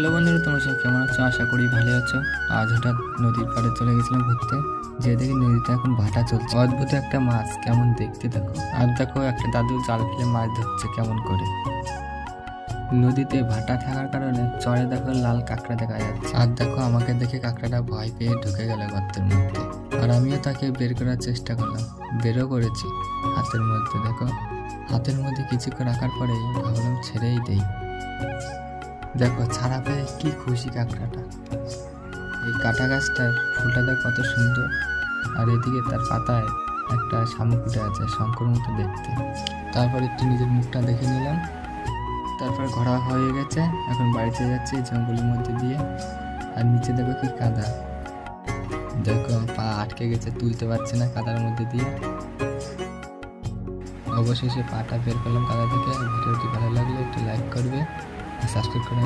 Hello বন্ধুরা, তোমরা সব কেমন আছো? আশা করি ভালো আছো। আজ হঠাৎ নদীর পাড়ে চলে গেছিলাম ঘুরতে। যে দেখি নদীতে এখন ভাটা চলছে। অদ্ভুত একটা মাছ, কেমন দেখতে দেখো। আর দেখো, একটা দাদু জাল ফেলে মাছ ধরছে, কেমন করে। নদীতে ভাটা থাকার কারণে চরে দেখো লাল কাঁকড়া দেখা যাচ্ছে। আর দেখো, আমাকে দেখে কাঁকড়াটা ভয় পেয়ে ঢুকে গেল গর্তের মধ্যে। আর আমিও তাকে বের করার চেষ্টা করলাম। বেরও করেছি হাতের মধ্যে, দেখো। হাতের মধ্যে কিছুক্ষণ রাখার পরে ভাবলাম ছেড়েই দেই। দেখো, ছাড়া পেয়ে কি খুশি কাঁকড়াটা। এই কাঁটা গাছটার ফুলটা দেখো কত সুন্দর। আর এদিকে তার পাতায় একটা শামুক আছে শঙ্কর মতো দেখতে। তারপর একটু নিজের মুখটা দেখে নিলাম। তারপর ঘোরা হয়ে গেছে। এখন বাড়িতে যাচ্ছি জঙ্গলের মধ্যে দিয়ে। আর নিচে দেখো কি কাদা। দেখো, পা আটকে গেছে, তুলতে পারছে না কাদার মধ্যে দিয়ে। অবশেষে পাটা বের করলাম কাদা থেকে। ভিডিওটি ভালো লাগলে একটু লাইক করবে। আর সাবস্ক্রাইব করে